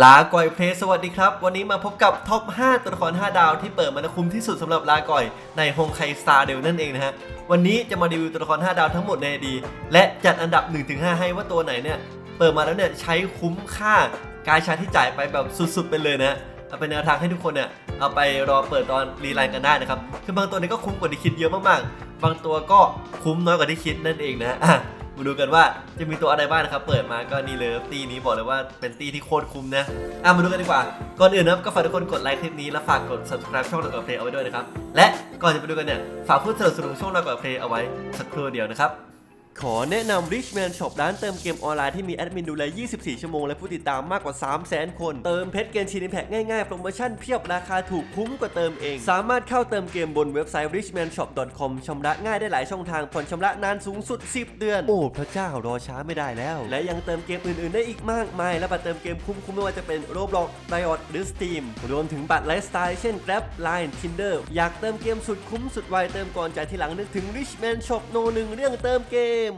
ลาก่อยเพลสวัสดีครับ วันนี้มาพบกับท็อป 5 ตัวละคร 5 ดาวที่เปิดมาคุ้มที่สุดสำหรับลาก่อยในฮงไคสตาร์เดลนั่นเองนะฮะ วันนี้จะมารีวิวตัวละคร 5 ดาวทั้งหมดในดี และจัดอันดับ 1-5 ให้ว่าตัวไหนเนี่ย เปิดมาแล้วเนี่ยใช้คุ้มค่าการชาที่จ่ายไปแบบสุดๆไปเลยนะเอาเป็นแนวทางให้ทุกคนเนี่ยเอาไปรอเปิดตอนรีไลน์กันได้นะครับคือบางตัวเนี้ก็คุ้มกว่าที่คิดเยอะมากๆ บางตัวก็คุ้มน้อยกว่าที่คิดนั่นเองนะะ มาดูกันว่าจะมีตัวอะไรบ้างนะครับ เปิดมาก็นี่เลยตีนี้บอกเลยว่าเป็นตีที่โคตรคุ้มนะอะมาดูกันดีกว่า ก่อนอื่นนะครับก็ฝากทุกคนกดไลค์คลิปนี้แล้วฝากกด subscribe ช่องเรากับเพลย์เอาไว้ด้วยนะครับ และก่อนจะไปดูกันเนี่ยฝากพูดสนับสนุนช่องเรากับเพลย์เอาไว้สักครู่เดียวนะครับ ขอแนะนำ Richman Shop ร้านเติมเกมออนไลน์ที่มีแอดมินดูแล 24 ชั่วโมง และผู้ติดตามมากกว่า 300,000คน เติมเพชรเกมชินิแพ็กง่ายๆ โปรโมชั่นเพียบราคาถูกคุ้มกว่าเติมเอง สามารถเข้าเติมเกมบนเว็บไซต์ richmanshop.com ชำระง่ายได้หลายช่องทางผ่อนชำระนานสูงสุด 10 เดือน โอ้พระเจ้ารอช้าไม่ได้แล้ว และยังเติมเกมอื่นๆ ได้อีกมากมาย และบัตรเติมเกมคุ้มๆไม่ว่าจะเป็น Roblox Riot หรือ Steam รวมถึงบัตรไลฟ์สไตล์เช่น Grab Line Tinder อยากเติมเกมสุดคุ้มสุดไวเติมก่อนจ่ายทีหลังนึกถึง Richman Shop โนหนึ่งเรื่องเติมเกม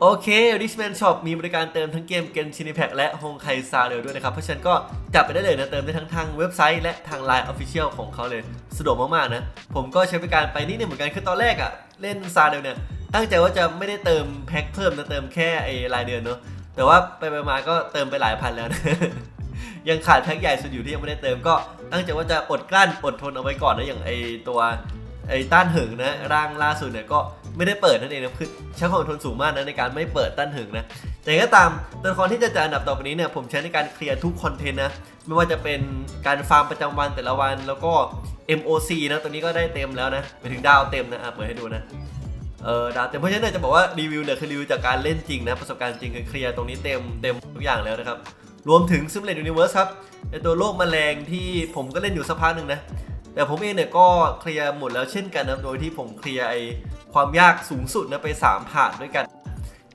โอเค Richman Shop มีบริการเติมทั้งเกมเกนชินิแพ k และฮงไคซาเรลด้วยนะครับ เพราะฉะนั้นก็จับไปได้เลยนะ เติมได้ทั้งทางเว็บไซต์และทาง Line Official ของเขาเลย สะดวกมาก ๆ นะ ผมก็ใช้บริการไปนิดนึงเหมือนกันคือตอนแรกอะ่ะเล่นซาเรลเนี่ย ตั้งใจว่าจะไม่ได้เติมแพ็คเพิ่มนะเติมแค่ไอ้รายเดือนเนาะแต่ว่าไปไปมาก็เติมไปหลายพันแล้วนะยังขาดแพ็คใหญ่สุดอยู่ที่ยังไม่ได้เติมก็ตั้งใจว่าจะอดกลั้นอดทนเอาไว้ก่อนนะอย่างไอตัวไอต้านหึงนะร่างล่าสุดเนี่ยก็ ไม่ได้เปิดนั่นเองนะคือใช้ความอดทนสูงมากนะในการไม่เปิดต้านหึงนะแต่ก็ตามตัวละครที่จะจัดอันดับต่อไปนี้เนี่ยผมใช้ในการเคลียร์ทุกคอนเทนต์นะไม่ว่าจะเป็นการฟาร์มประจำวันแต่ละวัน แล้วก็ MOC นะตัวนี้ก็ได้เต็มแล้วนะไปถึงดาวเต็มนะอะเปิดให้ดูนะเออดาวเต็มเพราะฉะนั้นเนี่ยจะบอกว่ารีวิวเนี่ยคือรีวิวจากการเล่นจริงนะประสบการณ์จริงคือเคลียร์ตรงนี้เต็มเต็มทุกอย่างแล้วนะครับรวมถึง Simulate Universe ครับในตัวโลกแมลงที่ผมก็เล่นอยู่สักพักหนึ่งนะ แต่ผมเองเนี่ยก็เคลียร์หมดแล้วเช่นกันนะโดยที่ผมเคลียร์ไอความยากสูงสุดนะไป 3 ผ่านด้วยกัน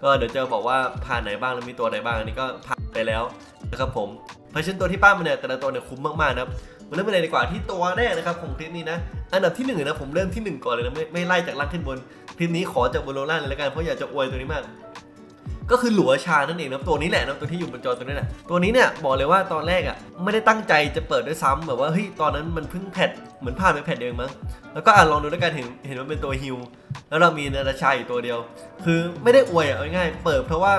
ก็เดี๋ยวจะบอกว่าผ่านไหนบ้างแล้วมีตัวไหนบ้างอันนี้ก็ผ่านไปแล้วนะครับผมเพราะฉะนั้นตัวที่ป้ามันเนี่ยแต่ละตัวเนี่ยคุ้มมากๆนะครับมาเริ่มกันเลยดีกว่าที่ตัวแรกนะครับของคลิปนี้นะ อันดับที่หนึ่งนะผมเริ่มที่หนึ่งก่อนเลยนะไม่ไม่ไล่จากล่างขึ้นบนคลิปนี้ขอจากบนโลล่างเลยแล้วกันเพราะอยากจะอวยตัวนี้มาก ก็คือหลัวชานั่นเองนะตัวนี้แหละนะตัวที่อยู่บนจอตัวนี้แหละตัวนี้เนี่ยบอกเลยว่าตอนแรกอะไม่ได้ตั้งใจจะเปิดด้วยซ้ำแบบว่าเฮ้ยตอนนั้นมันเพิ่งแพทเหมือนผ่านไปแพทเดียวเองมั้งแล้วก็อ่านลองดูด้วยกันเห็นเห็นว่าเป็นตัวฮิวแล้วเรามีนาราชาอยู่ตัวเดียว คือไม่ได้อวยอะง่ายๆเปิดเพราะว่า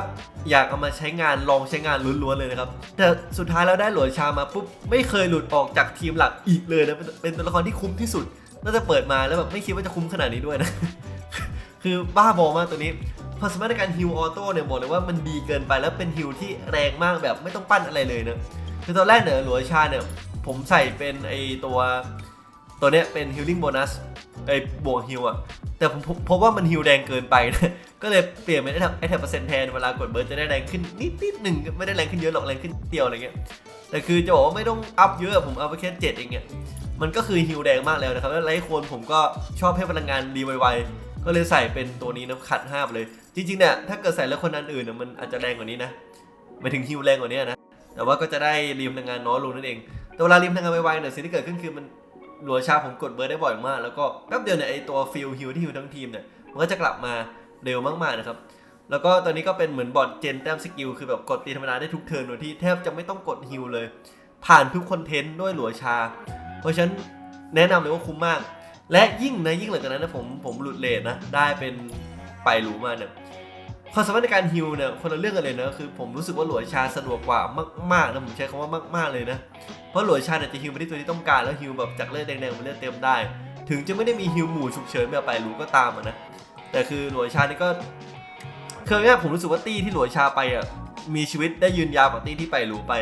อยากเอามาใช้งานลองใช้งานล้วนๆเลยนะครับแต่สุดท้ายแล้วได้หลัวชามาปุ๊บไม่เคยหลุดออกจากทีมหลักอีกเลยนะเป็นเป็นตัวละครที่คุ้มที่สุดน่าจะเปิดมาแล้วแบบไม่คิดว่าจะคุ้มขนาดนี้ด้วยนะคือบ้าบอมากตัวนี้ ความสามารถในการฮิวออโต้เนี่ยบอกเลยว่ามันดีเกินไปแล้วเป็นฮิวที่แรงมากแบบไม่ต้องปั้นอะไรเลยเนะคือตอนแรกเนี่ยหลัวชาเนี่ยผมใส่เป็นไอตัวตัวเนี้ยเป็นฮิลลิ่งโบนัสไอบวกฮิวอะแต่ผมพบว่ามันฮิวแรงเกินไปนะก็เลยเปลี่ยนเป็นไอแท็บไอแท็บเปอร์เซ็นต์แทนเวลากดเบิร์ดจะได้แรงขึ้นนิดนิดหนึ่งไม่ได้แรงขึ้นเยอะหรอกแรงขึ้นเดียวอะไรเงี้ยแต่คือจะบอกว่าไม่ต้องอัพเยอะผมเอาไปแค่เจ็ดเองเนี่ยมันก็คือฮิวแรงมากแล้วนะครับแล้วไลท์โคนผมก็ชอบให้พลังงานรีไวๆก็เลยใส่เป็นตัวนี้นะขัดห้าไปเลย จริงๆเนี่ยถ้าเกิดใส่แล้วคนนั้นอื่นเนี่ยมันอาจจะแรงกว่านี้นะหมายถึงฮิวแรงกว่านี้นะแต่ว่าก็จะได้รีมพลังงานน้อยลงนั่นเอง แต่เวลารีมพลังงานไวๆเนี่ยสิ่งที่เกิดขึ้นคือมันหลัวชาผมกดเบอร์ได้บ่อยมาก แล้วก็แป๊บเดียวเนี่ยไอตัวฟิลฮิวที่ฮิวทั้งทีมเนี่ยมันก็จะกลับมาเร็วมากๆนะครับแล้วก็ตอนนี้ก็เป็นเหมือนบอทเจนแต้มสกิลคือแบบกดตีธรรมดาได้ทุกเทิร์นโดยที่แทบจะไม่ต้องกดฮิวเลย ผ่านทุกคอนเทนต์ด้วยหลัวชา เพราะฉะนั้นแนะนำเลยว่าคุ้มมาก และยิ่งนะยิ่งหลังจากนั้นนะผมผมหลุดเลทนะได้เป็นไปหรูมาเนี่ย ความสามารถในการฮิลเนี่ยคนละเรื่องกันเลยนะคือผมรู้สึกว่าหลวยชาสะดวกกว่ามากๆนะผมใช้คำว่ามากๆเลยนะเพราะหลวยชาเนี่ยจะฮิลไปที่ตัวที่ต้องการแล้วฮิลแบบจากเลือดแดงๆเป็นเลือดเต็มได้ ถึงจะไม่ได้มีฮิลหมู่ฉุกเฉินแบบไปรู้ก็ตามนะแต่คือหลวยชานี่ก็คือง่ายผมรู้สึกว่าตี้ที่หลวยชาไปอะมีชีวิตได้ยืนยาวกว่าตี้ที่ไปรู้ไป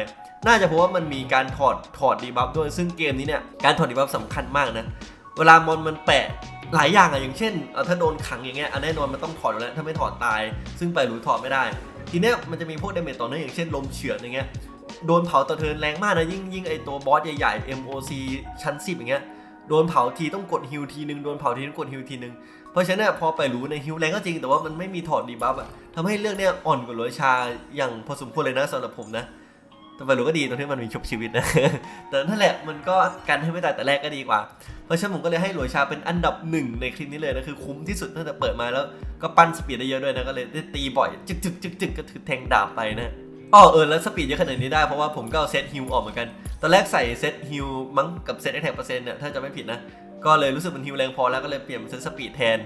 น่าจะเพราะว่ามันมีการถอดถอดดีบัฟด้วยซึ่งเกมนี้เนี่ยการถอดดีบัฟสำคัญมากนะเวลามอนมันแปะ หลายอย่างอะอย่างเช่นเออถ้าโดนขังอย่างเงี้ยอันแน่นอนมันต้องถอดแล้วถ้าไม่ถอดตาย ซึ่งไปหรือถอดไม่ได้ ทีเนี้ยมันจะมีพวกเดเมจต่อเนื่องอย่างเช่นลมเฉือนอย่างเงี้ยโดนเผาต่อเทินแรงมากนะยิ่งยิ่งไอตัวบอสใหญ่ๆ MOC ชั้น10อย่างเงี้ยโดนเผาทีต้องกดฮิวทีนึงโดนเผาทีต้องกดฮิวทีนึงเพราะฉะนั้นเนี่ยพอไปรู้ในฮิวแรงก็จริงแต่ว่ามันไม่มีถอดดีบัฟอะทำให้เรื่องเนี้ยอ่อนกว่าโรยชาอย่างพอสมควรเลยนะสำหรับผมนะ แต่ไปรู้ก็ดีตรงที่มันมีชุบชีวิตนะ แต่นั่นแหละมันก็กันให้ไม่ตายแต่แรกก็ดีกว่า เพราะฉะนั้นผมก็เลยให้หลวยชาเป็นอันดับหนึ่งในคลิปนี้เลยนะคือคุ้มที่สุดตั้งแต่เปิดมาแล้วก็ปั้นสปีดได้เยอะด้วยนะก็เลยได้ตีบ่อยจึกจึกจึกจึกก็ถือแทงดาบไปนะอ๋อเออแล้วสปีดเยอะขนาดนี้ได้เพราะว่าผมก็เอาเซตฮิลออกเหมือนกัน ตอนแรกใส่เซตฮิลมั้งกับเซตแอคแท็กเปอร์เซ็นต์เนี่ยถ้าจะไม่ผิดนะ ก็เลยรู้สึกมันฮิลแรงพอแล้วก็เลยเปลี่ยนเป็นเซตสปีดแทน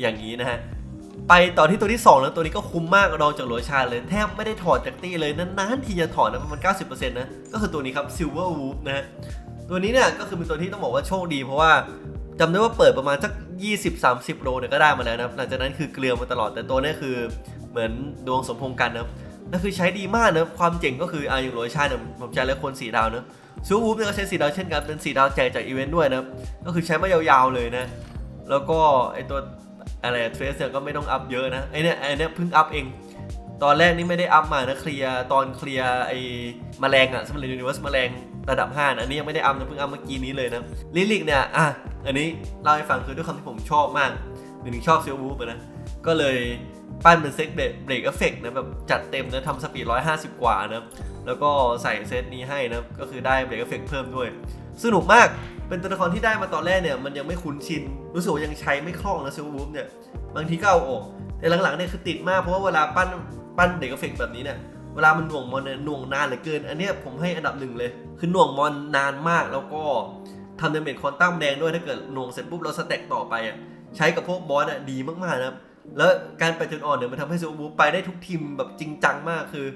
อย่างนี้นะฮะ ไปต่อที่ตัวที่2แล้วตัวนี้ก็คุ้มมากรองจากโรชาเลยแทบไม่ได้ถอดจากตี้เลยนานๆทีจะถอดนะประมาณ90%นะก็คือตัวนี้ครับ Silver Wolf นะฮะตัวนี้เนี่ยก็คือเป็นตัวที่ต้องบอกว่าโชคดี เพราะว่าจำได้ว่าเปิดประมาณสัก20-30 โลเนี่ยก็ได้มาแล้วนะหลังจากนั้นคือเกลือมาตลอดแต่ตัวนี้คือเหมือนดวงสมพงษ์กันนะนั่นคือใช้ดีมากนะความเจ๋งก็คืออ่าอย่างโรชาเนี่ยผมใช้แล้วคนสีดาวเนะซูวูฟเนี่ยก็ใช้สีดาวเช่นกันเป็นสีดาวแจกจากอีเวนต์ด้วยนะก็คือใช้มายาวๆเลยนะแล้วก็ไอตัว อะไรเทรสเนี่ยก็ไม่ต้องอัพเยอะนะไอเนี่ยไอเนี่ยเพิ่งอัพเอง ตอนแรกนี่ไม่ได้อัพมานะเคลียร์ตอนเคลียร์ไอแมลงอะสมัยยูนิเวอร์สแมลงระดับ 5 นะ อันนี้ยังไม่ได้อัพนะเพิ่งอัพเมื่อกี้นี้เลยนะลิลิกเนี่ยอะอันนี้เล่าให้ฟังคือด้วยความที่ผมชอบมากหนึ่งชอบเซิลวูฟนะก็เลยปั้นเป็นเซ็กเบรกเบรกเอฟเฟกนะแบบจัดเต็มนะทำสปีด 150 กว่านะแล้วก็ใส่เซตนี้ให้นะก็คือได้เบรกเอฟเฟกเพิ่มด้วย สนุกมาก เป็นตัวละครที่ได้มาตอนแรกเนี่ยมันยังไม่คุ้นชิน รู้สึกว่ายังใช้ไม่คล่องนะซิลวูฟเนี่ย บางทีก็เอาออก แต่หลังๆเนี่ยคือติดมากเพราะว่าเวลาปั้นปั้นเด็กเอฟเฟกแบบนี้เนี่ยเวลามันหน่วงมอนเนี่ยหน่วงนานเหลือเกิน อันเนี้ยผมให้อันดับหนึ่งเลย คือหน่วงมอนนานมากแล้วก็ทำเดเมจคอนตัมแดงด้วยถ้าเกิดหน่วงเสร็จปุ๊บเราสแต็กต่อไปอะใช้กับพวกบอสอะดีมากๆนะครับแล้วการไปจนอ่อนเนี่ยมันทำให้ซิลวูฟไปได้ทุกทีมแบบจริงจังมากคือ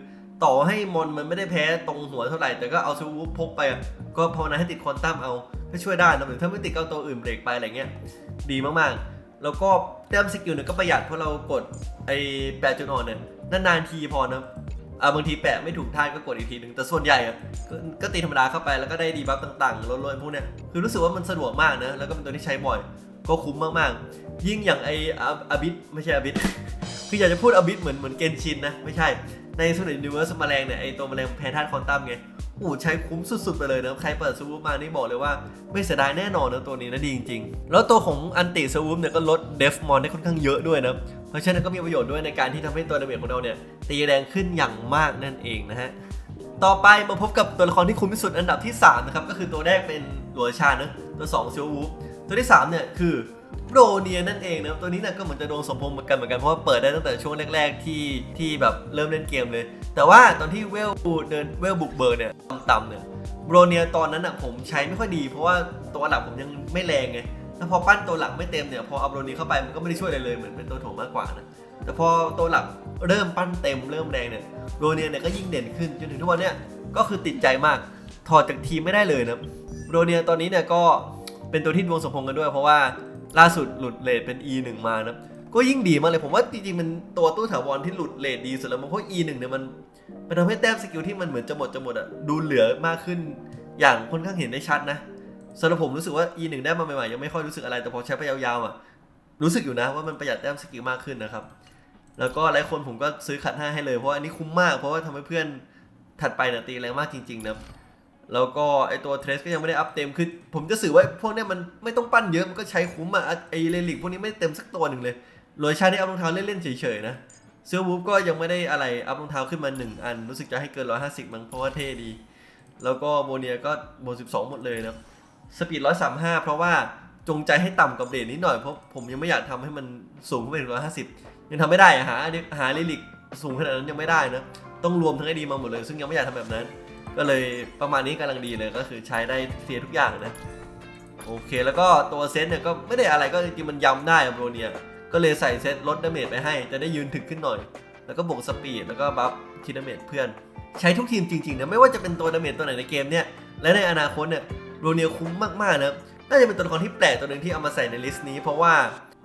ต่อให้มอนมันไม่ได้แพ้ตรงหัวเท่าไหร่ แต่ก็เอาซิลวูฟพกไปก็ภาวนาให้ติดคอนตัมเอาก็ช่วยได้นะหรือถ้าไม่ติดก็เอาตัวอื่นเบรกไปอะไรเงี้ยดีมากๆ แล้วก็แต้มสกิลเนี่ยก็ประหยัดเพราะเรากดไอ้แปะจุดอ่อนเนี่ยนานๆทีพอนะอ่าบางทีแปะไม่ถูกท่าก็กดอีกทีหนึ่งแต่ส่วนใหญ่อะก็ก็ตีธรรมดาเข้าไปแล้วก็ได้ดีบัฟต่างๆลดๆพวกเนี้ยคือรู้สึกว่ามันสะดวกมากนะแล้วก็เป็นตัวที่ใช้บ่อย ก็คุ้มมากๆ ยิ่งอย่างไออาอาบิสไม่ใช่อาบิสคืออยากจะพูดอาบิสเหมือนเหมือนเกนชินนะไม่ใช่ ในสุดในยูนิเวอร์สแมลงเนี่ยไอตัวแมลงแพ้ธาตุคอนตัมไงโอ้ใช้คุ้มสุดๆไปเลยนะใครเปิดซูวูปมานี่บอกเลยว่าไม่เสียดายแน่นอนนะตัวนี้นะดีจริงๆ แล้วตัวของอันติซูวูปเนี่ยก็ลดเดฟมอนได้ค่อนข้างเยอะด้วยนะเพราะฉะนั้นก็มีประโยชน์ด้วยในการที่ทำให้ตัวดาเมจของเราเนี่ยตีแรงขึ้นอย่างมากนั่นเองนะฮะต่อไปมาพบกับตัวละครที่คุ้มที่สุดอันดับที่3นะครับก็คือตัวแรกเป็นหลัวชานะตัว2ซิลวูฟตัวที่3เนี่ยคือ โรเนียนั่นเองนะครับตัวนี้เนี่ยก็เหมือนจะโดนสมพงษ์เหมือนกันเหมือนกันเพราะว่าเปิดได้ตั้งแต่ช่วงแรก ๆ ที่ที่แบบเริ่มเล่นเกมเลย แต่ว่าตอนที่เวลเดินเวลบุกเบิร์เนี่ยต่ำๆเนี่ยโรเนียตอนนั้นอะผมใช้ไม่ค่อยดี เพราะว่าตัวหลักผมยังไม่แรงไงแล้วพอปั้นตัวหลักไม่เต็มเนี่ยพอเอาโรเนียเข้าไปมันก็ไม่ได้ช่วยอะไรเลยเหมือนเป็นตัวโถมมากกว่านะแต่พอตัวหลักเริ่มปั้นเต็มเริ่มแรงเนี่ยโรเนียเนี่ยก็ยิ่งเด่นขึ้นจนถึงทุกวันเนี่ยก็คือติดใจมากถอดจากทีมไม่ได้เลยนะโรเนียตอนนี้เนี่ยก็เป็นตัวที่ดวงสมพงษ์กันด้วย เพราะว่า ล่าสุดหลุดเลทเป็น E1 มานะก็ยิ่งดีมากเลยผมว่าจริงๆมันตัวตู้ถาวรที่หลุดเลทดีสุดแล้วมันเพราะ E1 เนี่ยมันมันทำให้แต้มสกิลที่มันเหมือนจะหมดจะหมดอะดูเหลือมากขึ้นอย่างค่อนข้างเห็นได้ชัดนะสำหรับผมรู้สึกว่า E1 ได้มาใหม่ๆยังไม่ค่อยรู้สึกอะไรแต่พอใช้ไปยาวๆอะรู้สึกอยู่นะว่ามันประหยัดแต้มสกิลมากขึ้นนะครับแล้วก็หลายคนผมก็ซื้อขัดห้าให้เลยเพราะว่าอันนี้คุ้มมากเพราะว่าทำให้เพื่อนถัดไปเนี่ยตีแรงมากจริงๆนะ แล้วก็ไอตัวเทรสก็ยังไม่ได้อัพเต็มคือผมจะสื่อว่าพวกเนี้ยมันไม่ต้องปั้นเยอะมันก็ใช้คุ้มอะไอเลลิกพวกนี้ไม่เต็มสักตัวหนึ่งเลยโรยชาที่อัพรองเท้าเล่นๆเฉยๆนะเสื้อวูฟก็ยังไม่ได้อะไรอัพรองเท้าขึ้นมา 1 อัน รู้สึกจะให้เกิน 150 มั้งเพราะว่าเท่ดี แล้วก็โมเนียก็โม12 หมดเลยนะสปีด 135 เพราะว่าจงใจให้ต่ำกับเดทนิดหน่อยเพราะผมยังไม่อยากทำให้มันสูงขึ้นไปถึง150 ยังทำไม่ได้อะหาหาลิลิกสูงขนาดนั้นยังไม่ได้นะต้องรวมทั้งไอดีมาหมดเลย ซึ่งยังไม่อยากทำแบบนั้น ก็เลยประมาณนี้กำลังดีเลยก็คือใช้ได้เฟียทุกอย่างนะโอเคแล้วก็ตัวเซตเนี่ยก็ไม่ได้อะไรก็จริงๆมันย้ำได้อะโบรเนีย ก็เลยใส่เซตลดดาเมจไปให้ จะได้ยืนถึกขึ้นหน่อย แล้วก็บวกสปีดแล้วก็บัฟคิดดาเมจเพื่อน ใช้ทุกทีมจริงๆนะไม่ว่าจะเป็นตัวดาเมจตัวไหนในเกมเนี่ยและในอนาคตเนี่ยโรเนียคุ้มมากๆนะน่าจะเป็นตัวละครที่แปลกตัวหนึ่งที่เอามาใส่ในลิสต์นี้ เพราะว่า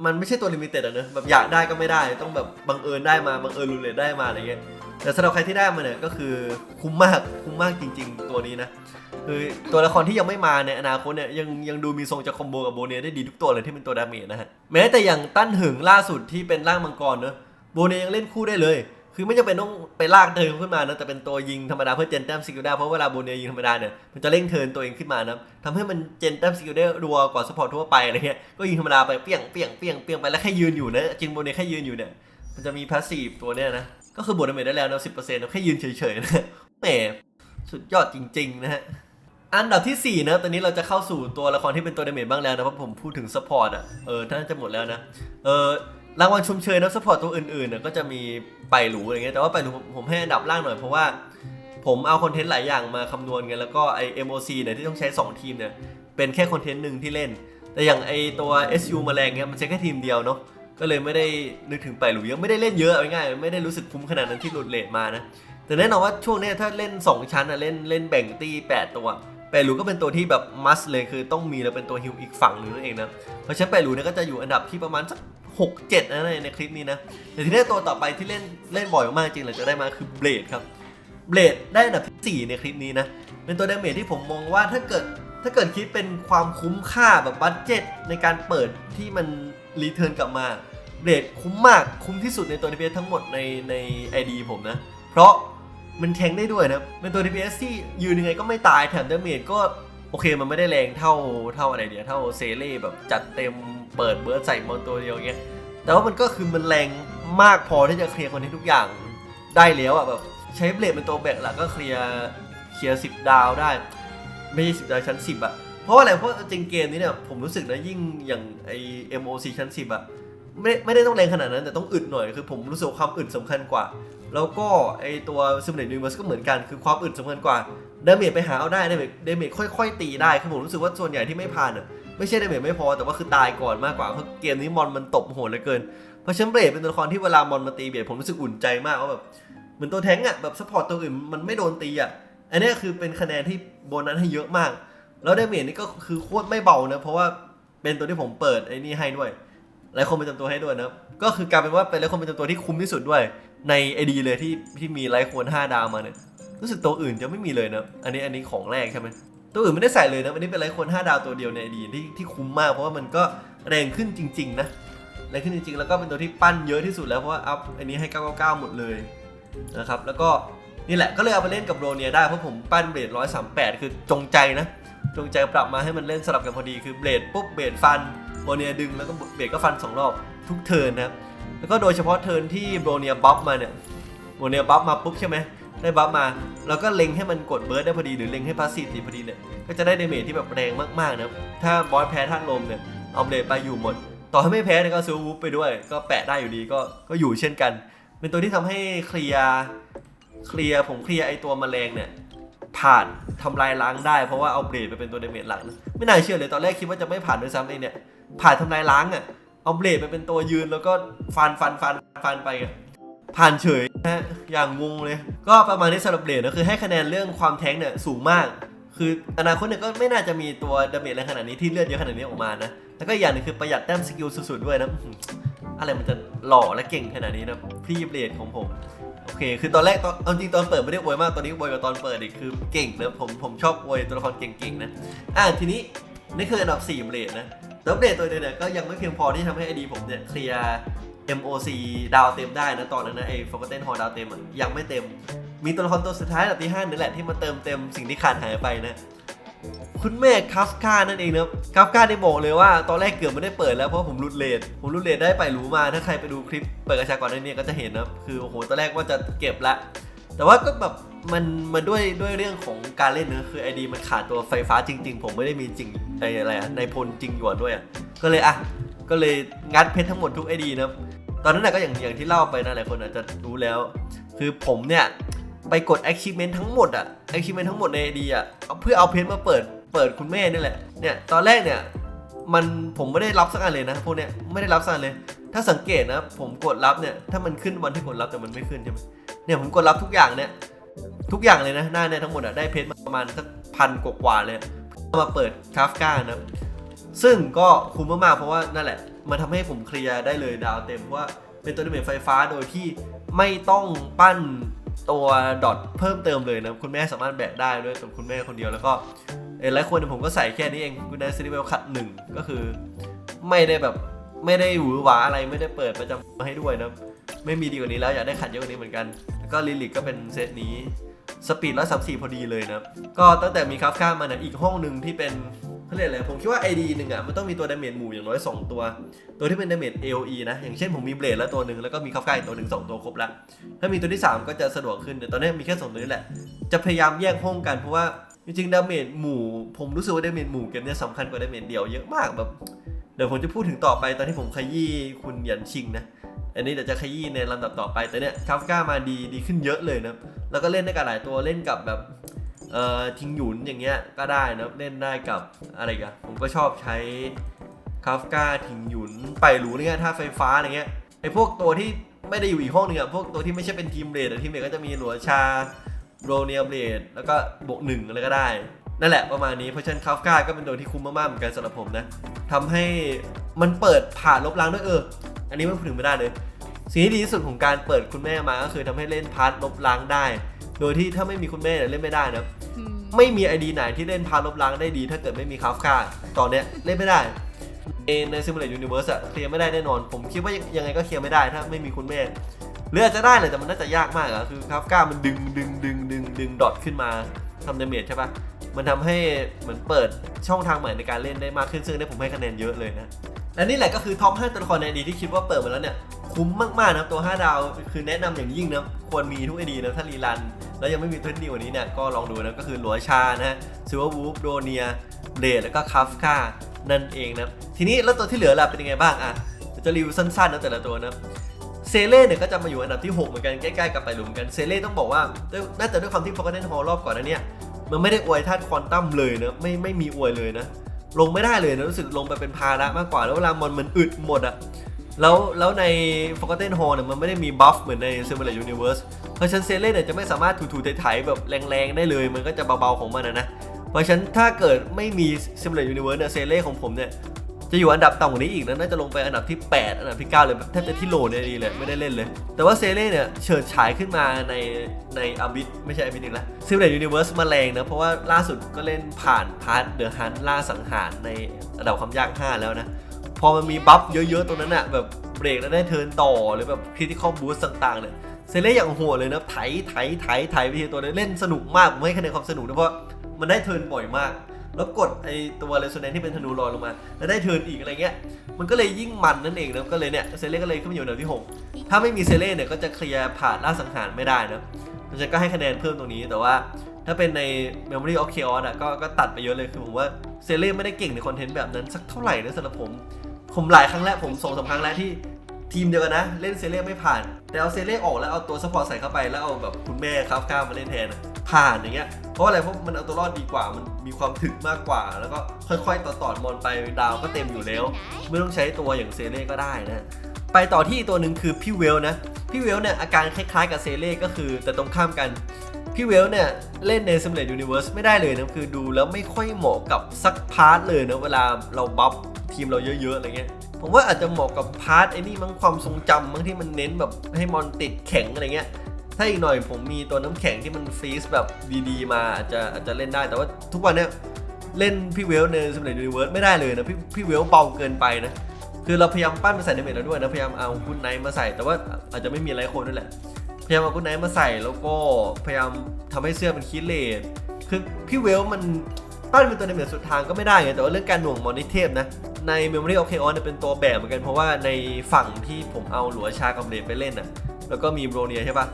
มันไม่ใช่ตัวลิมิเต็ดอะเนอะแบบอยากได้ก็ไม่ได้ต้องแบบบังเอิญได้มาบังเอิญรูเลตได้มาอะไรเงี้ยแต่สำหรับใครที่ได้มาเนี่ยก็คือคุ้มมากคุ้มมากจริง ๆ ตัวนี้นะคือตัวละครที่ยังไม่มาในอนาคตเนี่ยยังยังดูมีทรงจะคอมโบกับโบเนียได้ดีทุกตัวเลยที่เป็นตัวดาเมจนะฮะแม้แต่อย่างตั้นหึงล่าสุดที่เป็นร่างมังกรเนอะโบเนียยังเล่นคู่ได้เลย คือไม่จำเป็นต้องไปลากเทิร์นขึ้นมานะแต่เป็นตัวยิงธรรมดาเพื่อเจนแต้มสกิลได้เพราะเวลาโบเนียยิงธรรมดาเนี่ยมันจะเร่งเทิร์นตัวเองขึ้นมานะทำให้มันเจนแต้มสกิลได้รัวกว่าสปอร์ตทั่วไปอะไรเงี้ยก็ยิงธรรมดาไปเปี้ยงเปี้ยงเปี้ยงเปี้ยงไปแล้วแค่ยืนอยู่นะจริงโบเนียแค่ยืนอยู่เนี่ยมันจะมีพาสซีฟตัวเนี้ยนะก็คือบวกดาเมจได้แล้วนะสิบเปอร์เซ็นต์แค่ยืนเฉยๆนะแหมสุดยอดจริง ๆ นะฮะอันดับที่ 4 นะ ตอนนี้เราจะเข้าสู่ตัวละครที่เป็นตัวเดเมจบ้างแล้วนะ เพราะผมพูดถึงซัพพอร์ตอะ เออท่านจะหมดแล้วนะ เออ รางวัลชมเชยนักสปอร์ตตัวอื่นๆเนี่ยก็จะมีไปหรูอะไรเงี้ยแต่ว่าไปหรูผมผมให้อันดับล่างหน่อยเพราะว่าผมเอาคอนเทนต์หลายอย่างมาคำนวณกันแล้วก็ไอ MOC เนี่ยที่ต้องใช้ 2 ทีมเนี่ยเป็นแค่คอนเทนต์หนึ่งที่เล่น แต่อย่างไอตัว SU แมลงเนี่ยมันใช้แค่ทีมเดียวเนาะก็เลยไม่ได้นึกถึงไปหรูยังไม่ได้เล่นเยอะเอาง่ายไม่ได้รู้สึกคุ้มขนาดนั้นที่หลุดเลทมานะแต่แน่นอนว่าช่วงนี้ถ้าเล่น 2 ชั้นอะเล่นเล่นแบ่งตี8 ตัวแปหลูก็เป็นตัวที่แบบมัสเลยคือต้องมีแล้วเป็นตัวฮิวอีกฝั่งหนึ่งนั่นเองนะเพราะฉะนั้นแปหรูเนี่ยก็จะอยู่อันดับที่ประมาณสัก หกเจ็ดนะในในคลิปนี้นะแต่ทีนี้ตัวต่อไปที่เล่นเล่นบ่อยมากๆจริงหลังจากได้มาคือเบลดครับเบลดได้อันดับที่สี่ในคลิปนี้นะเป็นตัวดาเมจที่ผมมองว่าถ้าเกิดถ้าเกิดคิดเป็นความคุ้มค่าแบบบัตเจ็ตในการเปิดที่มันรีเทิร์นกลับมาเบลดคุ้มมากคุ้มที่สุดในตัว DPS ทั้งหมดในใน ID ผมนะ เพราะมันแทงได้ด้วยนะเป็นตัว DPS ที่ยืนยังไงก็ไม่ตายแถมดาเมจก็ โอเคมันไม่ได้แรงเท่าเท่าอะไรเดียวเท่าเซเล่แบบจัดเต็มเปิดเบิร์ดใส่มอนตัวเดียวเงี้ยแต่ว่ามันก็คือมันแรงมากพอที่จะเคลียร์คนทนต์ทุกอย่างได้แล้วอะแบบใช้เบลดเป็นตัวแบกหลักก็เคลียร์เคลียร์สิบดาวได้ ไม่ใช่สิบดาวชั้นสิบอะเพราะว่าอะไรเพราะจริงเกมนี้เนี่ยผมรู้สึกนะยิ่งอย่างไอ MOC ชั้นสิบอะไม่ไม่ได้ต้องแรงขนาดนั้นแต่ต้องอึดหน่อยคือผมรู้สึกว่าความอึดสำคัญกว่า แล้วก็ไอตัวซิมเนตยูนิเวอร์สก็เหมือนกันคือความอึดสำคัญกว่า ดาเมจไปหาเอาได้ดาเมจดาเมจค่อยๆ ตีได้คือผมรู้สึกว่าส่วนใหญ่ที่ไม่ผ่านอะไม่ใช่ดาเมจไม่พอแต่ว่าคือตายก่อนมากกว่าเพราะเกมนี้มอนมันตบโหดเหลือเกิน เพราะฉันเบรดเป็นตัวละครที่เวลามอนมาตีเบรดผมรู้สึกอุ่นใจมากว่าแบบเหมือนตัวแท้งอะแบบซัพพอร์ตตัวอื่นมันไม่โดนตีอะอันนี้คือเป็นคะแนนที่โบนัสให้เยอะมาก แล้วดาเมจนี่ก็คือโคตรไม่เบานะเพราะว่าเป็นตัวที่ผมเปิดไอ้นี่ให้ด้วยไลฟ์คนประจำตัวให้ด้วยนะก็คือกลายเป็นว่าเป็นไลฟ์คนประจำตัวที่คุ้มที่สุดด้วย ในไอดีเลยที่ที่มีไลฟ์คน5ดาวมาเนี่ย รู้สึกตัวอื่นจะไม่มีเลยนะ อันนี้อันนี้ของแรกใช่ไหมตัวอื่นไม่ได้ใส่เลยนะอันนี้เป็นไลฟ์คน5ดาวตัวเดียวในไอดีที่ที่คุ้มมาก เพราะว่ามันก็แรงขึ้นจริง ๆ นะแรงขึ้นจริงๆ แล้วก็เป็นตัวที่ปั้นเยอะที่สุดแล้วเพราะว่าอัพอันนี้ให้ 999 หมดเลยนะครับแล้วก็นี่แหละก็เลยเอาไปเล่นกับโรเนียได้เพราะผมปั้นเบรด138 คือจงใจนะจงใจปรับมาให้มันเล่นสลับกันพอดีคือเบรดปุ๊บเบรดฟันโรเนียดึงแล้วก็เบรดก็ฟันสองรอบทุกเทิร์นนะครับแล้วก็โดยเฉพาะเทิร์นที่โบเนียบัฟมาเนี่ยโบเนียบัฟมาปุ๊บใช่ไหม ได้บัฟมา แล้วก็เล็งให้มันกดเบิร์ดได้พอดีหรือเล็งให้พาสซีฟตีพอดีเนี่ยก็จะได้เดเมจที่แบบแรงมากๆนะถ้าบอสแพ้ธาตุลมเนี่ยเอาเบลดไปอยู่หมด ต่อให้ไม่แพ้เนี่ยก็ซื้อวูฟไปด้วย ก็แปะได้อยู่ดีก็ก็อยู่เช่นกัน เป็นตัวที่ทำให้เคลียร์เคลียร์ผมเคลียร์ไอตัวมแมลงเนี่ยผ่านทำลายล้างได้เพราะว่าเอาเบลดไปเป็นตัวเดเมจหลักนะไม่น่าเชื่อเลยตอนแรกคิดว่าจะไม่ผ่านด้วยซ้ำไอเนี่ยผ่านทำลายล้างอะเอาเบลดไปเป็นตัวยืนแล้วก็ฟันฟันฟันฟันไปอะผ่านเฉย นะฮะอย่างงงเลย ก็ประมาณนี้สำหรับเบลดนะคือให้คะแนนเรื่องความแท้งเนี่ยสูงมาก คืออนาคตเนี่ยก็ไม่น่าจะมีตัวดาเมจอะไรขนาดนี้ที่เลือดเยอะขนาดนี้ออกมานะแล้วก็อย่างหนึงคือประหยัดแต้มสกิลสุดๆด้วยนะอะไรมันจะหล่อและเก่งขนาดนี้นะพี่เบลดของผมโอเค คือตอนแรกตอนเอาจริงตอนเปิดไม่ได้อวยมาก ตอนนี้อวยกับตอนเปิดอีกคือเก่งนะผมผมชอบอวยตัวละครเก่งๆนะ อะทีนี้นี่คืออันดับ4เบลดนะแต่ว่าเบลดตัวเดียวเนี่ยก็ยังไม่เพียงพอที่ทำให้ไอดีผมเนี่ยเคลียร์ MOC ดาวเต็มได้นะตอนนั้นนะไอ้ Forgotten Hall ดาวเต็มยังไม่เต็ม มีตัวละครตัวสุดท้ายอันดับที่5นี่แหละที่มาเติมเต็มสิ่งที่ขาดหายไปนะคุณแม่คาฟกานั่นเองนะครับคาฟกาได้บอกเลยว่าตอนแรกเกือบไม่ได้เปิดแล้วเพราะผมรุดเลทผมรุดเลทได้ไปรู้มาถ้าใครไปดูคลิปเปิดกระชากก่อนนี้ก็จะเห็นนะคือโอ้โหตอนแรกว่าจะเก็บละ แต่ว่าก็แบบมันมันด้วยด้วยเรื่องของการเล่นเนะคือไอดีมันขาดตัวไฟฟ้าจริง ๆ ผมไม่ได้มีจริงไออะไรอะในพลจริงหยวนด้วยอะก็เลยอะก็เลยงัดเพชรทั้งหมดทุกไอดีนะ อนนั้นนะก็อย่างอย่างที่เล่าไปนะหลายคนอาจจะรู้แล้ว คือผมเนี่ยไปกด achievement ทั้งหมดอะ achievement ทั้งหมดในดีอะเอาเพื่อเอาเพชรมาเปิดเปิดคุณแม่นี่แหละเนี่ยตอนแรกเนี่ยมันผมไม่ได้รับสักอันเลยนะพวกเนี้ยไม่ได้รับสักอันเลย ถ้าสังเกตนะผมกดรับเนี่ยถ้ามันขึ้นวันที่กดรับแต่มันไม่ขึ้นใช่ไหมเนี่ยผมกดรับทุกอย่างเนี่ยทุกอย่างเลยนะหน้าเนี่ยทั้งหมดอะได้เพชรมาประมาณสักพันกว่าเลยมาเปิดคาฟก้านะซึ่งก็คุ้มมากๆเพราะว่านั่นแหละ มันทำให้ผมเคลียร์ได้เลยดาวเต็มว่าเป็นตัวดาเมจไฟฟ้าโดยที่ไม่ต้องปั้นตัวดอทเพิ่มเติมเลยนะคุณแม่สามารถแบกได้ด้วยกับคุณแม่คนเดียวแล้วก็เออหลายคนเนี่ยผมก็ใส่แค่นี้เองคุณได้ซิลิเวลคัดหนึ่งก็คือ ไม่ได้แบบไม่ได้หวือหวาอะไรไม่ได้เปิดประจำมาให้ด้วยนะไม่มีดีกว่านี้แล้วอยากได้ขัดเยอะกว่านี้เหมือนกัน แล้วก็ลิลิกก็เป็นเซตนี้สปีดร้อยสามสี่พอดีเลยนะก็ตั้งแต่มีคราฟข้ามมาเนี่ยอีกห้องหนึ่งที่เป็น เขาเรียกอะไรผมคิดว่า ID หนึ่งอะมันต้องมีตัวดาเมจหมู่อย่างน้อย2 ตัว ตัวที่เป็นดาเมจ AOE นะ อย่างเช่นผมมีเบลดแล้วตัวหนึ่งแล้วก็มีคราฟก้าอีกตัวหนึ่งสองตัวครบแล้ว ถ้ามีตัวที่ 3 ก็จะสะดวกขึ้นแต่ตอนนี้มีแค่สองตัวนี้แหละ จะพยายามแยกห้องกันเพราะว่าจริงๆดาเมจหมู่ผมรู้สึกว่าดาเมจหมู่เกมนี้สำคัญกว่าดาเมจเดียวเยอะมากแบบเดี๋ยวผมจะพูดถึงต่อไปตอนที่ผมขยี้คุณหยันชิงนะอันนี้เดี๋ยวจะขยี้ในลำดับต่อไปแต่เนี่ยคาฟกามาดีดีขึ้นเยอะเลยนะแล้วก็เล่นได้กับหลายตัวเล่นกับแบบ เอ่อทิงหยุนอย่างเงี้ยก็ได้นะเล่นได้กับอะไรกันผมก็ชอบใช้คาฟกาทิงหยุนไปหรูเนี่ยถ้าไฟฟ้าอะไรเงี้ยไอพวกตัวที่ไม่ได้อยู่อีกห้องหนึงอะพวกตัวที่ไม่ใช่เป็นทีมเบรดอทีมเบรดก็จะมีหลัวชาโรเนียเบรดแล้วก็บวกหนึ่งอะไรก็ได้ นั่นแหละประมาณนี้เพราะฉะนั้นคาฟกาก็เป็นตัวที่คุ้มมากๆเหมือนกันสำหรับผมนะทำให้มันเปิดผ่านลบล้างด้วยเออ อันนี้ไม่พูดถึงไม่ได้เลยสิ่งที่ดีที่สุดของการเปิดคุณแม่มาก็คือทำให้เล่นพาร์ทลบล้างได้ โดยที่ถ้าไม่มีคุณแม่เนี่ยเล่นไม่ได้นะอืมไม่มีไอดีไหนที่เล่นพาร์ทลบล้างได้ดี ถ้าเกิดไม่มีคาฟกาตอนเนี้ยเล่นไม่ได้ในใน Simulate Universe อะเคลียร์ไม่ได้แน่นอน ผมคิดว่ายังไงก็เคลียร์ไม่ได้ถ้าไม่มีคุณแม่หรืออาจจะได้เลยแต่มันน่าจะยากมากอะคือคาฟกามันดึงดึงดึงดึงดึงดอทขึ้นมาทำดาเมจใช่ปะมันทำให้เหมือนเปิดช่องทางใหม่ในการเล่นได้มากขึ้นซึ่งเนี่ยผมให้คะแนนเยอะเลยนะ และนี่แหละก็คือท็อป 5 ตัวละครในอดีตที่คิดว่าเปิดมาแล้วเนี่ย คุ้มมากๆนะตัว 5 ดาวคือแนะนำอย่างยิ่งนะควรมีทุกไอดีนะถ้ารีรัน แล้วยังไม่มีตัวที่ดีกว่านี้เนี่ยก็ลองดูนะก็คือหลัวชานะฮะซิลเวอร์วูฟโดเนียเดดแล้วก็คาฟกานั่นเองนะทีนี้แล้วตัวที่เหลือล่ะเป็นยังไงบ้างอะจะรีวิวสั้นๆนะแต่ละตัวนะเซเล่เนี่ยก็จะมาอยู่อันดับที่ 6 เหมือนกันใกล้ๆกับไปหลุมกันเซเล่ต้องบอกว่าด้วยน่าจะด้วยความที่ฟอกเนฮอลรอบก่อนหนะเนี่ยมันไม่ได้อวยธาตุควอนตัมเลยนะไม่ไม่มีอวยเลยนะ ลงไม่ได้เลยนะรู้สึกลงไปเป็นภาระมากกว่า แล้วเวลามอนมันอึดหมดอะแล้วแล้วใน Forgotten Hall เนี่ยมันไม่ได้มีบัฟเหมือนใน Simulate Universe เพราะฉะนันเซเล่เนี่ยจะไม่สามารถถูๆไถๆแบบแรงๆได้เลย มันก็จะเบาๆของมันนะนะ เพราะฉะนั้นถ้าเกิดไม่มี Simulate Universe เนี่ยเซเล่ของผมเนี่ย จะอยู่อันดับต่ำกว่านี้อีกนะน่าจะลงไปอันดับที่ 8 อันดับที่ 9 เลยแบบแทบจะที่โหลเนี่ยดีเลยไม่ได้เล่นเลย แต่ว่าเซเล่เนี่ยเฉิดฉายขึ้นมาในในอาบิ t ไม่ใช่อาบิ t อีกแล้ว Simulate Universe มาแรงนะ เพราะว่าล่าสุดก็เล่นผ่านพาร์ทเดอะฮันล่าสังหารในระดับความยาก 5 แล้วนะ พอมันมีบัฟเยอะๆตรงนั้นอะแบบเบรกแล้วได้เทิร์นต่อหรือแบบคริติคอลบูสต่างๆเนี่ยเซเล่อย่างโหดเลยนะไถไถไถไถไปทีตัวเลยเล่นสนุกมากผมให้คะแนนความสนุกด้วยเพราะมันได้เทิร์นบ่อยมาก แล้วกดไอตัวเร s โ n น n ที่เป็นธนูลอยลงมา แล้วได้เทิร์นอีกอะไรเงี้ย มันก็เลยยิ่งมันนั่นเองนะก็เลยเนี่ยเซเล่ก็เลยขึ้นมาอยู่อันดับที่ 6 ถ้าไม่มีเซเล่เนี่ยก็จะเคลียร์ผ่านล่าสังหารไม่ได้นะเพราะฉะนั้นก็ให้คะแนนเพิ่มตรงนี้แต่ว่าถ้าเป็นใน Memory of Chaos อะก็ก็ตัดไปเยอะเลยคือผมว่าเซเล่ไม่ได้เก่งในคอนเทนต์แบบนั้นสักเท่าไหร่นะสำหรับผม ผมหลายครั้งแล้วผมสองสามครั้งแล้วที่ทีมเดียวกันนะ เล่นเซเล่ไม่ผ่าน แต่เอาเซเล่ออกแล้วเอาตัวซัพพอร์ตใส่เข้าไปแล้วเอาแบบคุณแม่คราฟก้ามาเล่นแทนผ่านอย่างเงี้ยเพราะอะไรเพราะมันเอาตัวรอดดีกว่ามันมีความถึกมากกว่า แล้วก็ค่อยๆต่อต่อมอนไปดาวก็เต็มอยู่แล้ว ไม่ต้องใช้ตัวอย่างเซเล่ก็ได้นะไปต่อที่ตัวหนึ่งคือพี่เวลนะพี่เวลเนี่ยอาการคล้ายๆกับเซเล่ก็คือแต่ตรงข้ามกันพี่เวลเนี่ยเล่นใน Simulate Universe ไม่ได้เลยนะคือดูแล้วไม่ค่อยเหมาะกับสักพาร์ทเลยนะเวลาเราบัฟ ทีมเราเยอะๆอะไรเงี้ยผมว่าอาจจะเหมาะกับพาร์ทไอ้นี่มั้งความทรงจำมั้งที่มันเน้นแบบให้มอนติดแข็งอะไรเงี้ยถ้าอีกหน่อยผมมีตัวน้ำแข็งที่มันฟรีซแบบดีๆ มาอาจจะอาจจะเล่นได้แต่ว่าทุกวันเนี้ยเล่นพี่เวลใน Simulate Universe ไม่ได้เลยนะพี่พี่เวลเบาเกินไปนะคือเราพยายามปั้นมาใส่ในเมจแล้วด้วยนะพยายามเอาคุณไนท์มาใส่แต่ว่าอาจจะไม่มีอะไรคนด้วยแหละพยายามเอาคุณไนท์มาใส่แล้วก็พยายามทำให้เสื้อมันคิดเลทคือพี่เวลมัน ปั้นเป็นตัวในเมจสุดทางก็ไม่ได้ไงแต่ว่าเรื่องการหน่วงมอนิเทพนะใน Memory of Chaos เนี่ยเป็นตัวแบบเหมือนกันเพราะว่าในฝั่งที่ผมเอาหลัวชากับเดไปเล่นน่ะแล้วก็มีโบรเนียใช่ปะ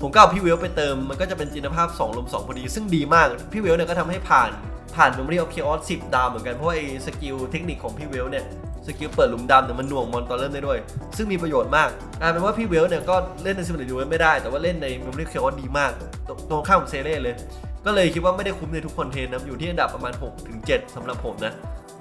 ผมก็เอาพี่เวลไปเติมมันก็จะเป็นจินตภาพ2ลม2พอดี ซึ่งดีมากพี่เวลเนี่ยก็ทำให้ผ่านผ่าน Memory of Chaos 10 ดาวเหมือนกันเพราะว่าไอ้สกิลเทคนิคของพี่เวลเนี่ยสกิลเปิดหลุมดำเนี่ยมันหน่วงมอนตอนเริ่มได้ด้วย ซึ่งมีประโยชน์มากกลายเป็นว่าพี่เวลเนี่ยก็เล่นใน Simulate Universe ไม่ได้ แต่ว่าเล่นใน Memory of Chaos ดีมากตรงข้ามเซเล่เลย ก็เลยคิดว่าไม่ได้คุ้มในทุกคอนเทนต์นะอยู่ที่อันดับประมาณ6ถึง7สำหรับผมนะ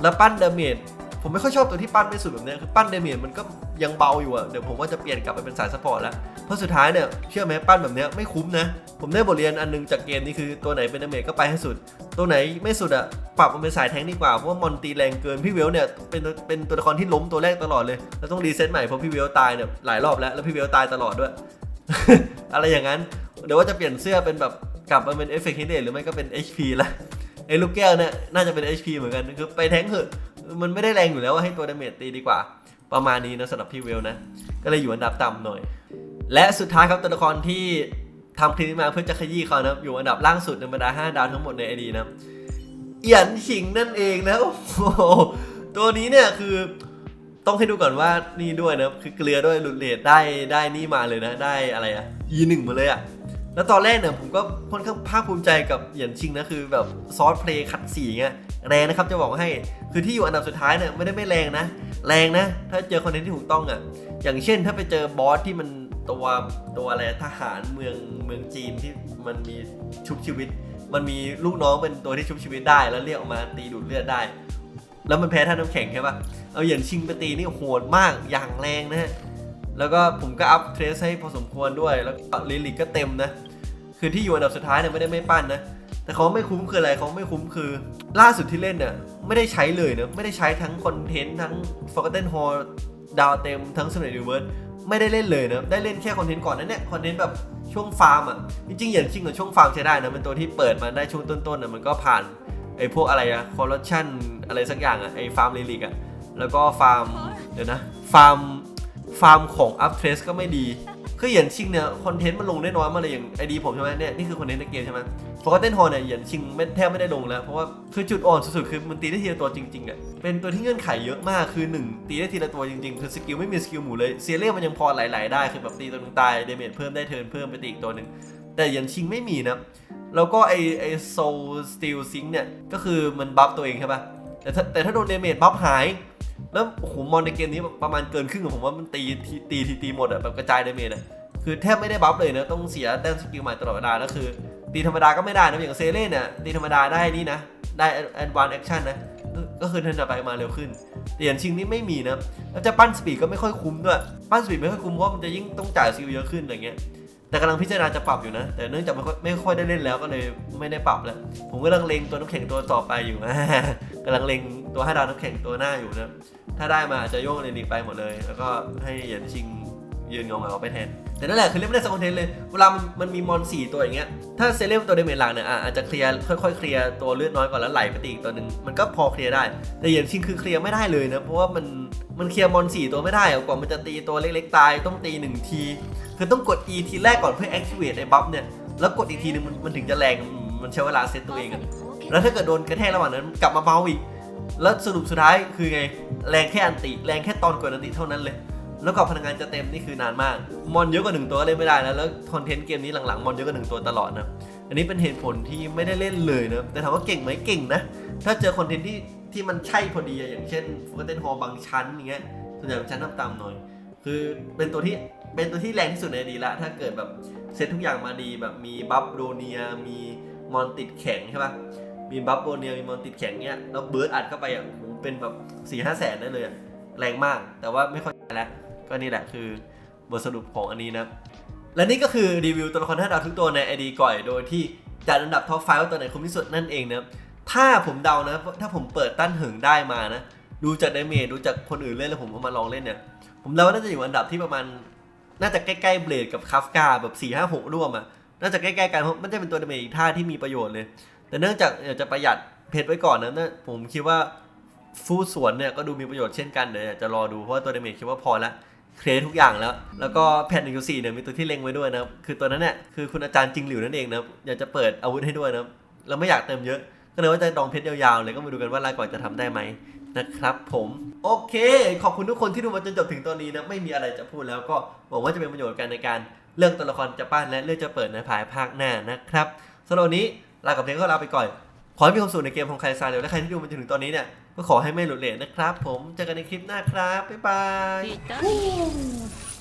แล้วปั้นดาเมจผมไม่ค่อยชอบตัวที่ปั้นไม่สุดแบบนี้คือปั้นเดเมจมันก็ยังเบาอยู่อะเดี๋ยวผมว่าจะเปลี่ยนกลับไปเป็นสายสปอร์ตแล้ว เพราะสุดท้ายเนี่ยเชื่อไหมปั้นแบบนี้ไม่คุ้มนะ ผมได้บทเรียนอันนึงจากเกมนี้คือตัวไหนเป็นเดเมจก็ไปให้สุด ตัวไหนไม่สุดอะปรับมันเป็นสายแทงดีกว่าเพราะว่ามอนตีแรงเกินพี่เวลเนี่ยเป็นเป็นตัวละครที่ล้มตัวแรกตลอดเลยแล้วต้องรีเซ็ตใหม่เพราะพี่เวลตายเนี่ยหลายรอบแล้วแล้วพี่เวลตายตลอดด้วย อะไรอย่างนั้นเดี๋ยวว่าจะเปลี่ยนเสื้อเป็นแบบ กลับมาเป็นเอฟเฟกต์ฮิเดหรือไม่ก็เป็น HP ละไอ้ลูกแก้วเนี่ยน่าจะเป็น HP เหมือนกันคือไปแทงเถอะมันไม่ได้แรงอยู่แล้วว่าให้ตัวดาเมจตีดีกว่า ประมาณนี้นะสำหรับพี่เวลนะ ก็เลยอยู่อันดับต่ำหน่อย และสุดท้ายครับตัวละครที่ทำคลิปนี้มาเพื่อจะขยี้เขานะอยู่อันดับล่างสุดในบรรดา5ดาวทั้งหมดในไอดีนะเอียนฉิงนั่นเองนะโอ้โหตัวนี้เนี่ยคือต้องให้ดูก่อนว่านี่ด้วยนะคือเกลือด้วยหลุดเลดได้ได้นี่มาเลยนะได้อะไรอะ E 1 มาเลยอะ แล้วตอนแรกเนี่ยผมก็ค่อนข้างภาคภูมิใจกับเหยียนชิงนะคือแบบซอสเพลย์คัดสีเงี้ยแรงนะครับจะบอกให้คือที่อยู่อันดับสุดท้ายเนี่ยไม่ได้ไม่แรงนะ แรงนะ ถ้าเจอคอนเทนต์ที่ถูกต้องอะอย่างเช่นถ้าไปเจอบอสที่มันตัวตัวอะไรทหารเมืองเมืองจีนที่มันมีชุบชีวิต มันมีลูกน้องเป็นตัวที่ชุบชีวิตได้ แล้วเรียกออกมาตีดูดเลือดได้ แล้วมันแพ้ท่าน้ำแข็งใช่ปะเอาเหยียนชิงไปตีนี่โหดมากอย่างแรงนะฮะ แล้วก็ผมก็อัพเทรสให้พอสมควรด้วย แล้วก็ลิลิกก็เต็มนะ คือที่อยู่อันดับสุดท้ายเนี่ยไม่ได้ไม่ปั้นนะ แต่เขาไม่คุ้มคืออะไรเขาไม่คุ้มคือ ล่าสุดที่เล่นเนี่ยไม่ได้ใช้เลยนะไม่ได้ใช้ทั้งคอนเทนต์ทั้ง Forgotten Hall ดาวเต็มทั้ง s น n เ Universe ไม่ได้เล่นเลยนะ ได้เล่นแค่คอนเทนต์ก่อนนั้นเนี่ยคอนเทนต์แบบช่วงฟาร์มอะ จริงๆอย่างจริงกับช่วงฟาร์มใช้ได้นะเป็นตัวที่เปิดมาได้ช่วงต้นๆน่ะมันก็ผ่านไอ้พวกอะไรอะคอร์รัปชันอะไรสักอย่างอะไอ้ฟาร์มลิลิกอะแล้วก็ฟาร์มเดี๋ยวนะฟาร์ม ฟาร์มของอัพเทรสก็ไม่ดี คือเหยียนชิงเนี่ยคอนเทนต์มันลงได้น้อยมากเลยอย่างไอดีผมใช่ไหมเนี่ยนี่คือคอนเทนต์ในเกมใช่ไหมฟอร์เทนฮอลเนี่ยเหยียนชิงไม่แทบไม่ได้ลงแล้ว เพราะว่าคือจุดอ่อนสุดๆคือมันตีได้ทีละตัวจริงๆอะเป็นตัวที่เงื่อนไขเยอะมากคือหนึ่งตีได้ทีละตัวจริงๆคือสกิลไม่มีสกิลหมู่เลยเซียเรียมันยังพอไหลๆได้คือแบบตีตัวหนึงตายเดเมจเพิ่มได้เทิร์นเพิ่มไปตีอีกตัวหนึ่งแต่เหยียนชิงไม่มีนะแล้วก็ไอไอโซลสตีลซิงเนี่ยก็คือมันบัฟตัวเองใช่ปะแต่แต่ถ้าโดนเดเมจบัฟหาย แล้วโอ้โหมอนในเกมนี้ประมาณเกินครึ่งผมว่ามันตีทีตีทีตีหมดอะแบบกระจายดาเมจอะคือแทบไม่ได้บัฟเลยนะต้องเสียแต้มสกิลใหม่ตลอดเวลาแล้วคือ ตีธรรมดาก็ไม่ได้นะอย่างเซเล่เนี่ยตีธรรมดาได้นี่นะ ได้แอนวานแอคชั่นนะก็คือเทินต่อไปมาเร็วขึ้นแต่อย่างชิงนี่ไม่มีนะแล้วจะปั้นสปีดก็ไม่ค่อยคุ้มด้วยปั้นสปีดไม่ค่อยคุ้มเพราะมันจะยิ่งต้องจ่ายสกิลเยอะขึ้นอะไรเงี้ยแต่กำลังพิจารณาจะปรับอยู่นะ แต่เนื่องจากไม่ค่อยไม่ค่อยได้เล่นแล้วก็เลยไม่ได้ปรับแล้ว ผมกำลังเล็งตัวน้ำแข็งตัวต่อไปอยู่ กำลังเล็งตัวห้าดาวน้ำแข็งตัวหน้าอยู่นะถ้าได้มาจะโยกเลนดีไปหมดเลย แล้วก็ให้เหยียนชิงยืนเงเงาไปแทน แต่นั่นแหละคือเล่นไม่ได้สักคอนเทนต์เลย เวลามันมันมีมอนสี่ตัวอย่างเงี้ย ถ้าเซเลมตัวเดเมจหลักเนี่ยอาจจะเคลียร์ค่อยๆเคลียร์ตัวเลือดน้อยก่อนแล้วไหลไปตีอีกตัวหนึ่งมันก็พอเคลียร์ได้ แต่เหยียนชิงคือเคลียร์ไม่ได้เลยนะ เพราะว่ามันมันเคลียร์มอนสี่ตัวไม่ได้กว่ามันจะตีตัวเล็กๆตายต้องตีหนึ่งที คือต้องกด E ทีแรกก่อนเพื่อ activate ไอ้บัฟเนี่ย แล้วกดอีกทีนึงมันมันถึงจะแรง มันใช้เวลาเซตตัวเองอะ แล้วถ้าเกิดโดนกระแทกระหว่างนั้นกลับมาเบาอีก แล้วสรุปสุดท้ายคือไง แรงแค่อันติ แรงแค่ตอนกดอันติเท่านั้นเลย แล้วกว่าพลังงานจะเต็มนี่คือนานมาก มอนเยอะกว่าหนึ่งตัวก็เล่นไม่ได้นะแล้วคอนเทนต์เกมนี้หลังๆ มอนเยอะกว่าหนึ่งตัวตลอดนะ อันนี้เป็นเหตุผลที่ไม่ได้เล่นเลยนะ แต่ถามว่าเก่งไหมเก่งนะ ถ้าเจอคอนเทนต์ที่ที่มันใช่พอดีอย่างเช่นฟูเทนฮอบางชั้นอย่างเงี้ย ส่วนใหญ่เป็นชั้นต่ำๆหน่อย คือเป็นตัวที่เป็นตัวที่แรงที่สุดในดีละ ถ้าเกิดแบบเซตทุกอย่างมาดีแบบมีบัฟโรเนีย มีมอนติดแข็งใช่ปะ มีบัฟโบเนียมีมอนติดแข็งเนี้ยแล้วเบิร์ดอัดเข้าไปอะโหเป็นแบบสี่ห้าแสนได้เลยอะแรงมาก แต่ว่าไม่ค่อยแล้วก็นี่แหละคือบทสรุปของอันนี้นะและนี่ก็คือรีวิวตัวละครห้าดาวทุกตัวใน ID ก่อยโดยที่จัดอันดับท็อปไฟว่าตัวไหนคุ้มที่สุดนั่นเองนะถ้าผมเดานะ ถ้าผมเปิดตั้นหึงได้มานะ ดูจากดเมจดูจากคนอื่นเล่นแล้วผมเอามาลองเล่นเนี่ย ผมเดาว่าน่าจะอยู่อันดับที่ประมาณ น่าจะใกล้ๆเบลดกับคาฟกาแบบ4 5 6ร่วมอะน่าจะใกล้ๆกันเพราะมันจะเป็นตัวดาเมจอีกท่าที่มีประโยชน์เลย แต่เนื่องจากอยากจะประหยัดเพชรไว้ก่อนนะนะผมคิดว่าฟูดสวนเนี่ยก็ดูมีประโยชน์เช่นกันเดี๋ยวอยากจะรอดูเพราะว่าตัวเดเมจคิดว่าพอละเคลียร์ทุกอย่างแล้ว แล้วก็แผ่นหนึ่งสี่เนี่ยมีตัวที่เล็งไว้ด้วยนะครับ คือตัวนั้นเนี่ยคือคุณอาจารย์จิงหลิวนั่นเองนะครับอยากจะเปิดอาวุธให้ด้วยนะครับเราไม่อยากเติมเยอะ ก็เลยว่าจะดองเพชรยาวๆเลยก็มาดูกันว่าลายก่อนจะทำได้ไหมนะครับผมโอเค ขอบคุณทุกคนที่ดูมาจนจบถึงตอนนี้นะไม่มีอะไรจะพูดแล้วก็หวังว่าจะเป็นประโยชน์กันในการเลือกตัวละครจะปั้นและเลือกจะเปิดในภายภาคหน้านะครับสำหรับวันนี้ ลากับเพลงก็ลาไปก่อน ขอให้มีความสุขในเกมของใครซาเดี๋ยวและใครที่ดูมาจนถึงตอนนี้เนี่ยก็ขอให้ไม่หลุดเลนนะครับ ผมเจอกันในคลิปหน้าครับบ๊ายบาย